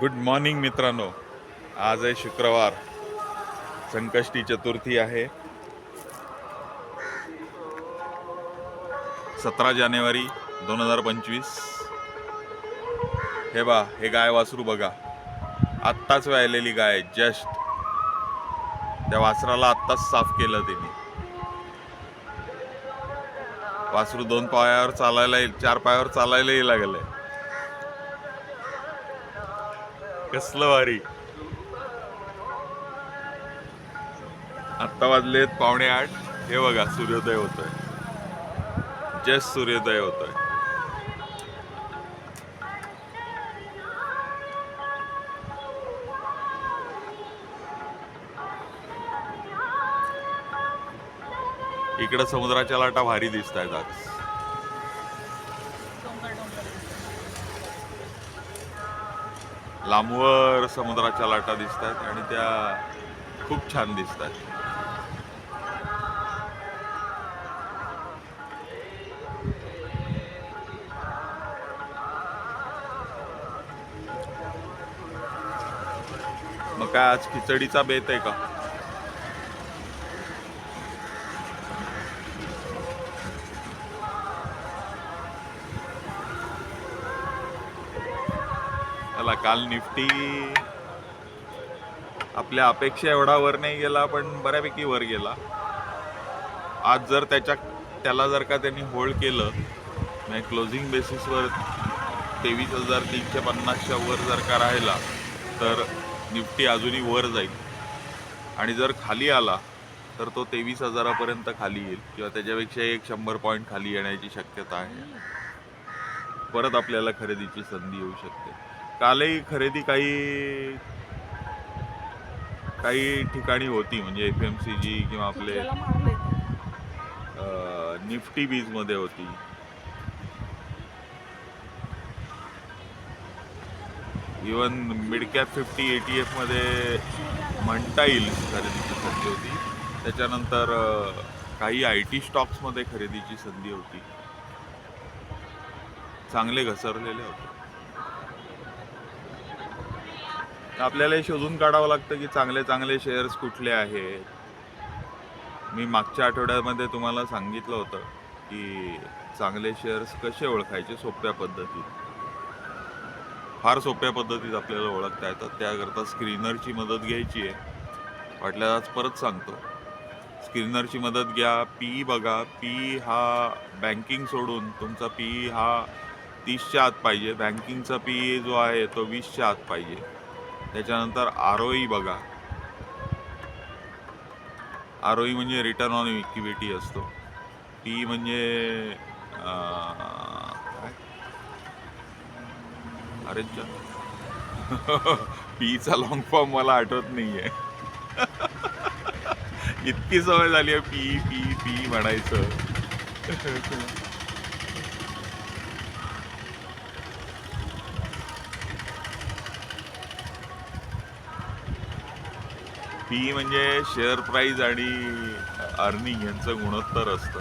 Good morning मित्रांनो. आज आहे शुक्रवार. संकष्टी चतुर्थी आहे. सतरा जानेवारी दोन हजार पंचवीस. हे बा हे गाय वासरू बघा. आत्ताच व्यायलेली गाय जस्ट. त्या वासराला आत्ताच साफ केलं त्यांनी वासरू दोन पायावर चालायला चार पायावर चालायलाही लागलंय कसलं भारी आत्ता वाजलेत पावणे आठ. हे बघा सूर्योदय होतोय. जस्ट सूर्योदय होतोय. इकडं समुद्राच्या लाटा भारी दिसत आहेत आज. लांबवर समुद्राच्या लाटा दिसत आहेत आणि त्या खूप छान दिसत आहेत मग काय आज खिचडीचा बेत आहे का? चला काल निफ्टी आपल्या अपेक्षा एवढा वर नाही गेला पण बऱ्यापैकी वर गेला. आज जर त्याच्या त्याला जर का त्यांनी होल्ड केलं म्हणजे क्लोजिंग बेसिसवर तेवीस हजार तीनशे पन्नासच्या वर जर का राहिला तर निफ्टी अजूनही वर जाईल. आणि जर खाली आला तर तो तेवीस हजारापर्यंत खाली येईल किंवा त्याच्यापेक्षा एक शंभर पॉईंट खाली येण्याची शक्यता आहे. परत आपल्याला खरेदीची संधी येऊ शकते. कालही खरेदी काही काही ठिकाणी होती म्हणजे एफ एम सी जी किंवा आपले निफ्टी बीजमध्ये होती. Even mid cap fifty A T एफमध्ये म्हणता येईल खरेदीची संधी होती. त्याच्यानंतर काही आय टी स्टॉक्समध्ये खरेदीची संधी होती. चांगले घसरलेले होते. आपल्याला हे शोधून काढावं लागतं की चांगले चांगले शेअर्स कुठले आहेत. मी मागच्या आठवड्यामध्ये तुम्हाला सांगितलं होतं की चांगले शेअर्स कसे ओळखायचे सोप्या पद्धतीत. फार सोप्या पद्धतीत आपल्याला ओळखता येतात. त्याकरता स्क्रीनरची मदत घ्यायची आहे. वाटल्यास आज परत सांगतो. स्क्रीनरची मदत घ्या. पी बघा. पी हा बँकिंग सोडून तुमचा पी हा तीसच्या आत पाहिजे. बँकिंगचा पी जो आहे तो वीसच्या आत पाहिजे. त्याच्यानंतर आर ओ ई बघा. आर ओ ई म्हणजे रिटर्न ऑन इक्विटी असतो. पी म्हणजे अरे पीचा लॉंग फॉर्म मला आठवत नाही आहे इतकी सवय झाली आहे पी पी पी म्हणायचं. पी म्हणजे शेअर प्राईज आणि अर्निंग यांचं गुणोत्तर असतं.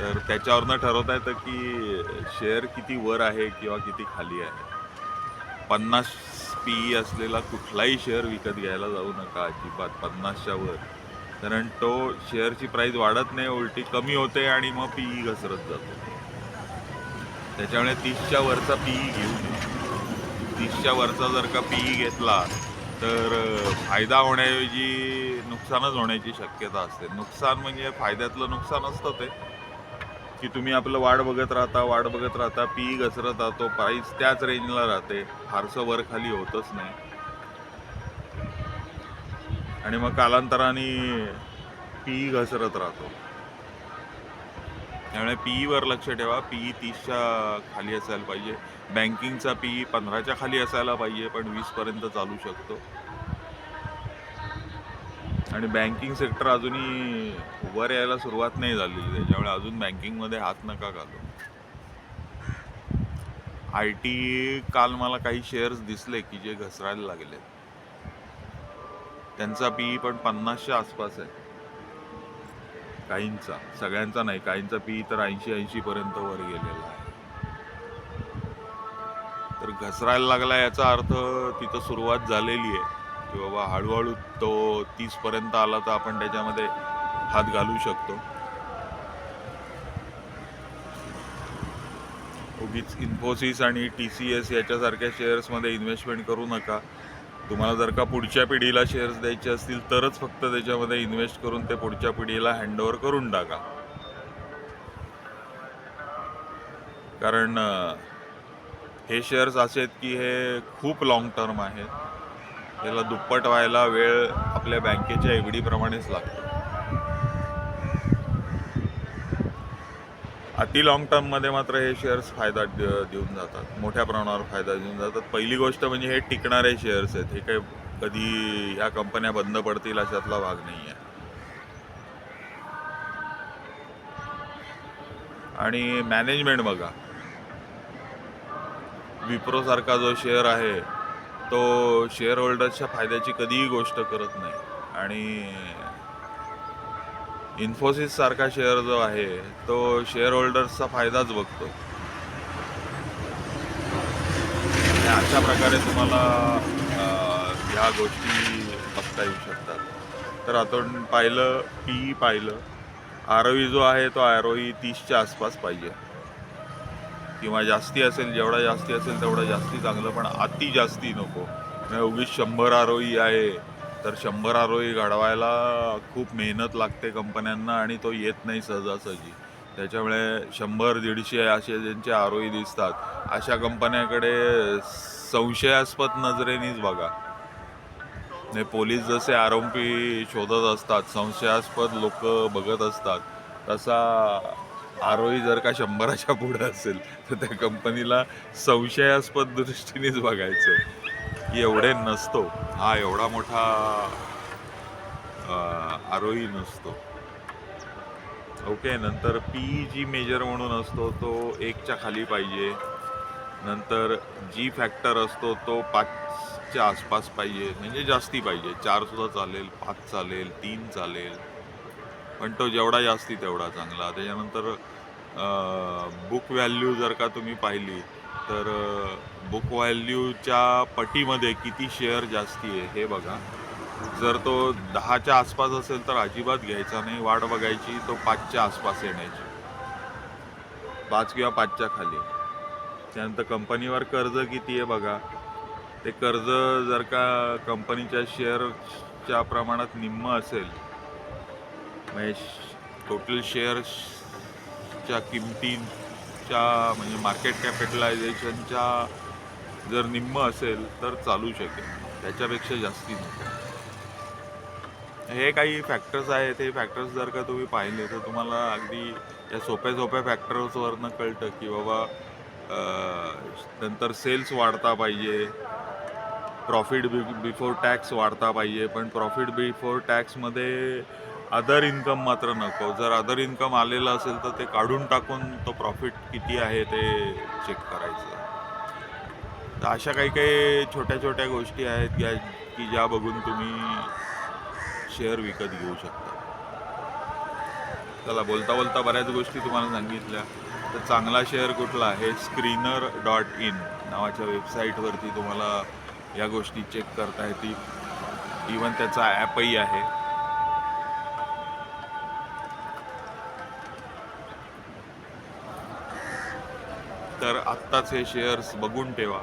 तर त्याच्यावरनं ठरवता येतं की शेअर किती वर आहे किंवा किती खाली आहे. पन्नास पी असलेला कुठलाही शेअर विकत घ्यायला जाऊ नका अजिबात पन्नासच्या वर. कारण तो शेअरची प्राईज वाढत नाही उलटी कमी होते आणि मग पी घसरत जातो. त्याच्यामुळे तीसच्या वरचा पी घेऊ तीसच्या वरचा जर का पी घेतला तर फायदा होण्याऐवजी नुकसानच होण्याची शक्यता असते. नुकसान म्हणजे फायद्यातलं नुकसान असतं ते. की तुम्ही आपलं वाढ बघत राहता वाढ बघत राहता पी घसरत राहतो प्राईस त्याच रेंजला राहते. फारसं वर खाली होतच नाही. आणि मग कालांतराने पी घसरत राहतो. त्यामुळे पी वर लक्ष ठेवा. पी तीसच्या खाली असायला पाहिजे. बँकिंगचा पी ई पंधराच्या खाली असायला पाहिजे पण वीस पर्यंत चालू शकतो. आणि बँकिंग सेक्टर अजूनही वर यायला सुरुवात नाही झालेली. त्याच्यामुळे अजून बँकिंगमध्ये हात नका घालू. आय टी काल मला काही शेअर्स दिसले की जे घसरायला लागले त्यांचा पी पण पन्नासच्या आसपास आहे. काहींचा सगळ्यांचा नाही काहींचा पी तर ऐंशी ऐंशी पर्यंत वर गेलेला आहे. तर तर घसरायला लागला याचा अर्थ तिथं सुरुवात झालेली आहे. की बाबा हळूहळू तो तीसपर्यंत आला तर आपण त्याच्यामध्ये हात घालू शकतो. उगीच इन्फोसिस आणि टी सी एस याच्यासारख्या शेअर्समध्ये इन्व्हेस्टमेंट करू नका. तुम्हाला जर का पुढच्या पिढीला शेअर्स द्यायचे असतील तरच फक्त त्याच्यामध्ये इन्व्हेस्ट करून ते पुढच्या पिढीला हँडओव्हर करून टाका. कारण हे शेअर्स असे आहेत की हे खूप लॉंग टर्म आहेत. याला दुप्पट व्हायला वेळ आपल्या बँकेच्या एफ प्रमाणेच लागतो. अति लॉंग टर्ममध्ये मात्र हे शेअर्स फायदा देऊन जातात. मोठ्या प्रमाणावर फायदा देऊन जातात. पहिली गोष्ट म्हणजे हे टिकणारे शेअर्स आहेत. हे काही कधी ह्या कंपन्या बंद पडतील अशातला भाग नाही आहे आणि मॅनेजमेंट बघा. विप्रो सारखा जो शेअर आहे तो शेअर होल्डर्सच्या फायद्याची कधीही गोष्ट करत नाही. आणि इन्फोसिस सारखा शेअर जो आहे तो शेअर होल्डर्सचा फायदाच बघतो. आणि अशा प्रकारे तुम्हाला ह्या गोष्टी बघता येऊ शकतात. तर आपण पाहिलं पी पाहिलं. आरोही जो आहे तो आरोही तीसच्या आसपास पाहिजे. किंवा जास्ती असेल जेवढा जास्ती असेल तेवढं जास्ती चांगलं पण अति जास्ती नको. उगीच शंभर आरोही आहे. तर शंभर आरोही घडवायला खूप मेहनत लागते कंपन्यांना आणि तो येत नाही सहजासहजी. त्याच्यामुळे शंभर दीडशे असे ज्यांचे आरोही दिसतात अशा कंपन्याकडे संशयास्पद नजरेनेच बघा. नाही पोलीस जसे आरोपी शोधत असतात संशयास्पद लोक बघत असतात तसा आरोही जर का शंभराच्या पुढे असेल तर त्या कंपनीला संशयास्पद दृष्टीनेच बघायचं एवढे नसतो. हा एवढा मोठा आरोही नसतो. ओके नंतर पी जी मेजर म्हणून असतो तो एकच्या खाली पाहिजे. नंतर जी फॅक्टर असतो तो पाचच्या आसपास पाहिजे. म्हणजे जास्ती पाहिजे. चार सुद्धा चालेल पाच चालेल तीन चालेल. पण तो जेवढा जास्ती तेवढा चांगला. त्याच्यानंतर बुक व्हॅल्यू जर का तुम्ही पाहिली तर बुक व्हॅल्यूच्या पटीमध्ये किती शेअर जास्ती आहे हे बघा. जर तो दहाच्या आसपास असेल तर अजिबात घ्यायचा नाही. वाट बघायची तो पाचच्या आसपास येण्याची. पाच किंवा पाचच्या खाली. त्यानंतर कंपनीवर कर्ज किती आहे बघा. ते कर्ज जर का कंपनीच्या शेअरच्या प्रमाणात निम्म असेल म्हणजे टोटल शेअर्सच्या च्या म्हणजे मार्केट कॅपिटलायझेशनच्या जर निम्म असेल तर चालू शकेल. त्याच्यापेक्षा जास्ती नको. हे काही फॅक्टर्स आहेत. हे फॅक्टर्स जर का तुम्ही पाहिले तर तुम्हाला अगदी या सोप्या सोप्या फॅक्टर्सवरनं कळतं की बाबा नंतर सेल्स वाढता पाहिजे. प्रॉफिट बि बिफोर टॅक्स वाढता पाहिजे. पण प्रॉफिट बिफोर टॅक्समध्ये अदर इन्कम मात्र नको. जर अदर इन्कम आलेलं असेल तर ते काढून टाकून तो प्रॉफिट किती आहे ते चेक करायचं. तर अशा काही काही छोट्या छोट्या गोष्टी आहेत ज्या की ज्या बघून तुम्ही शेअर विकत घेऊ शकता. चला बोलता बोलता बऱ्याच गोष्टी तुम्हाला सांगितल्या. तर चांगला शेअर कुठला आहे? स्क्रीनर डॉट इन नावाच्या वेबसाईटवरती तुम्हाला या गोष्टी चेक करता येतील. इवन त्याचा ॲपही आहे. तर आत्ताच हे शेअर्स बघून ठेवा.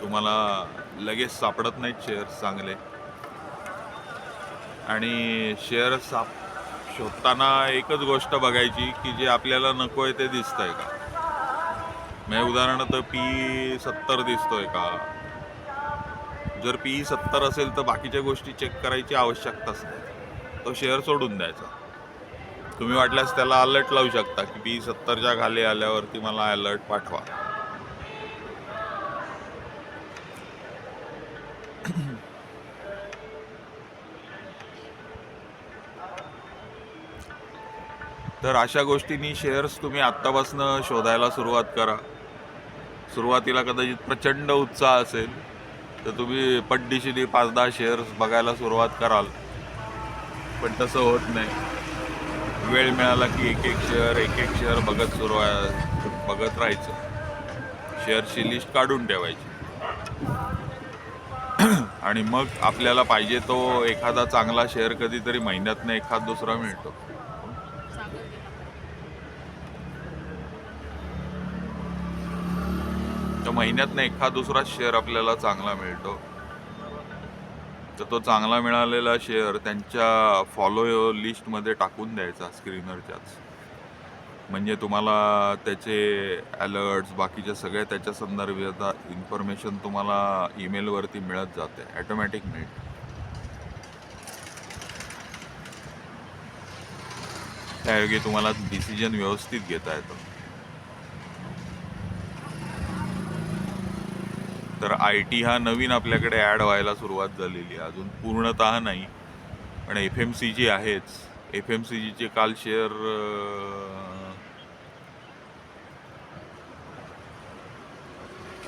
तुम्हाला लगेच सापडत नाहीत शेअर्स चांगले. आणि शेअर साप शोधताना एकच गोष्ट बघायची की जे आपल्याला नको आहे ते दिसतंय का? म्हणजे उदाहरणार्थ पी सत्तर दिसतोय का? जर पी सत्तर असेल तर बाकीच्या गोष्टी चेक करायची आवश्यकताच नाही. तो शेअर सोडून द्यायचा. तुम्ही वाटल्यास त्याला अलर्ट लावू शकता की बी सत्तरच्या खाली आल्यावरती मला अलर्ट पाठवा. तर अशा गोष्टींनी शेअर्स तुम्ही आत्तापासनं शोधायला सुरुवात करा. सुरुवातीला कदाचित प्रचंड उत्साह असेल तर तुम्ही पटदिशीने पाच दहा शेअर्स बघायला सुरुवात कराल. पण तसं होत नाही. वेळ मिळाला की एक एक शेअर एक एक शेअर बघत सुरू बघत राहायचं. शेअरची लिस्ट काढून ठेवायची. आणि मग आपल्याला पाहिजे तो एखादा चांगला शेअर कधीतरी महिन्यातनं एखाद दुसरा मिळतो. तर महिन्यातनं एखाद दुसरा शेअर आपल्याला चांगला मिळतो. तर तो चांगला मिळालेला शेअर त्यांच्या फॉलो लिस्टमध्ये टाकून द्यायचा स्क्रीनरच्याच म्हणजे तुम्हाला त्याचे अलर्ट्स बाकीच्या सगळ्या त्याच्या संदर्भात इन्फॉर्मेशन तुम्हाला ईमेलवरती मिळत जाते ॲटोमॅटिक मिळते. त्यायोगे तुम्हाला डिसिजन व्यवस्थित घेता येतं. तर आय टी हा नवीन आपल्याकडे ॲड व्हायला सुरुवात झालेली आहे. अजून पूर्णतः नाही. पण एफ एम सी जी आहेच. एफ एम सी जीचे काल शेअर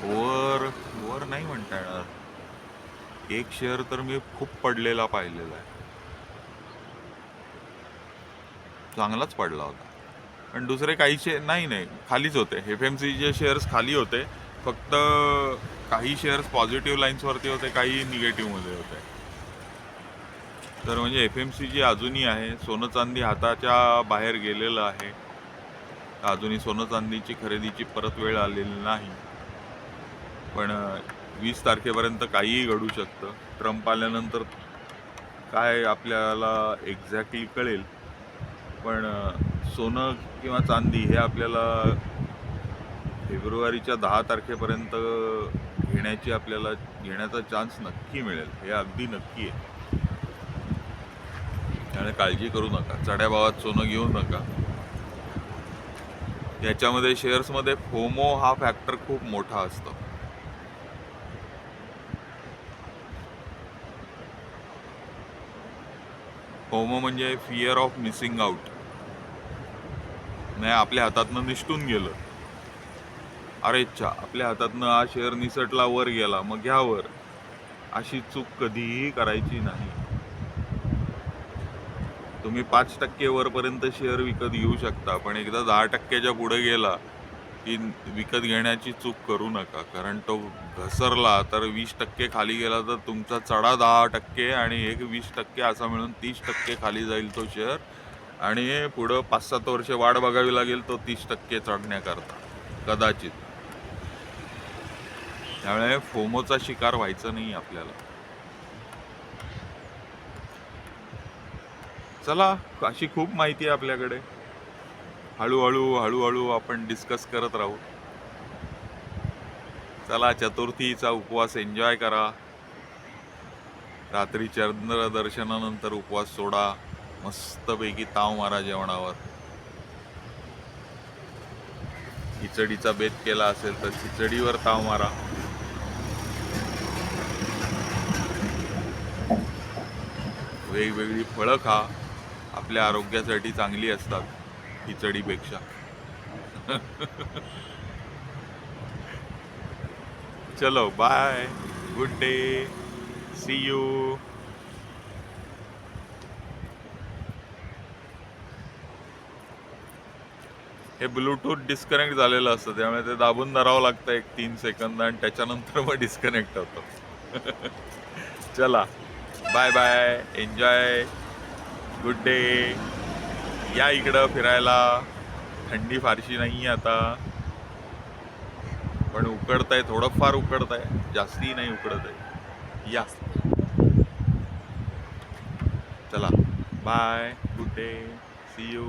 वर वर नाही म्हणता येणार. एक शेअर तर मी खूप पडलेला पाहिलेला आहे. चांगलाच पडला होता. पण दुसरे काही शे नाही नाही. खालीच होते. एफ एम सीचे शेअर्स खाली होते. फक्त काही शेअर्स पॉझिटिव्ह लाईन्सवरती होते काही निगेटिव्हमध्ये होते. तर म्हणजे एफ एम सी जी अजूनही आहे सोनं चांदी हाताच्या बाहेर गेलेलं आहे. अजूनही सोनं चांदीची खरेदीची परत वेळ आलेली नाही. पण वीस तारखेपर्यंत काहीही घडू शकतं. ट्रम्प आल्यानंतर काय आपल्याला एक्झॅक्टली कळेल. पण सोनं किंवा चांदी हे आपल्याला फेब्रुवारीच्या दहा तारखेपर्यंत घेण्याची आपल्याला घेण्याचा चान्स नक्की मिळेल. हे अगदी नक्की आहे. त्याने काळजी करू नका. चढ्या भावात सोनं घेऊ नका. याच्यामध्ये शेअर्समध्ये फोमो हा फॅक्टर खूप मोठा असतो. फोमो म्हणजे फिअर ऑफ मिसिंग आउट नाही आपल्या हातातनं निसटून गेलं. अरेच्छा आपल्या हातातनं हा शेअर निसटला वर गेला. मग घ्या वर अशी चूक कधीही करायची नाही. तुम्ही पाच टक्के वरपर्यंत शेअर विकत घेऊ शकता पण एकदा दहा टक्क्याच्या पुढे गेला की विकत घेण्याची चूक करू नका. कारण तो घसरला तर वीस टक्के खाली गेला तर तुमचा चढा दहा टक्के आणि एक वीस टक्के असा मिळून तीस टक्के खाली जाईल तो शेअर. आणि पुढं पाच सात वर्ष वाट बघावी लागेल तो तीस टक्के चढण्याकरता. कदाचित. त्यामुळे फोमोचा शिकार व्हायचं नाही आपल्याला. चला अशी खूप माहिती आहे आपल्याकडे. हळूहळू हळूहळू आपण डिस्कस करत राहू. चला चतुर्थीचा उपवास एन्जॉय करा. रात्री चंद्र दर्शनानंतर उपवास सोडा. मस्तपैकी ताव मारा जेवणावर. खिचडीचा बेत केला असेल तर खिचडीवर ताव मारा. वेगवेगळी फळं खा. आपल्या आरोग्यासाठी चांगली असतात खिचडीपेक्षा. चलो bye good day see you हे ब्लूटूथ डिस्कनेक्ट झालेलं असतं त्यामुळे ते दाबून धरावं लागतं एक तीन सेकंद आणि त्याच्यानंतर मग डिस्कनेक्ट होतं. चला. Bye bye enjoy good day. या इकडं फिरायला. थंडी फारशी नाही आहे आता. पण उकडत आहे थोडंफार उकडत आहे जास्ती नाही उकडत आहे या. चला. Bye. Good day. See you